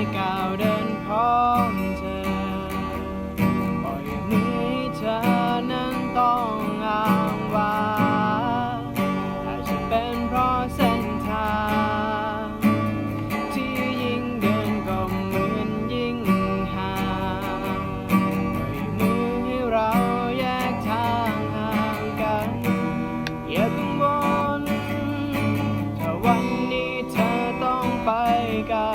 ้ก้าวเดินพร้อมเธอ ปล่อยมือให้เธอนั้นต้องอ้างว้างอาจจะเป็นเพราะเส้นทาง ที่ยิ่งเดินก็เหมือนยิ่งห่างปล่อยมือให้เราแยกทางห่างกันอย่ากังวลถ้าวันนี้เธอต้องไปกัน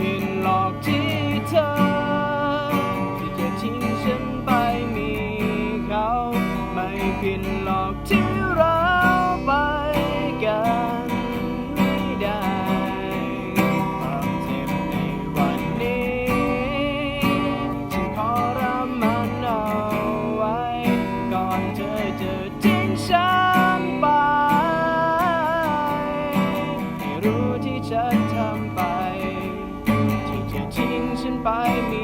อื่นหลอกที่เธอที่จะทิ้งฉันไปมีเขา ไม่ผินหลอกที่เราไปกันไม่ได้ความเจ็บในวันนี้ฉันขอรับมันเอาไว้ ก่อนเธอเจอ by me.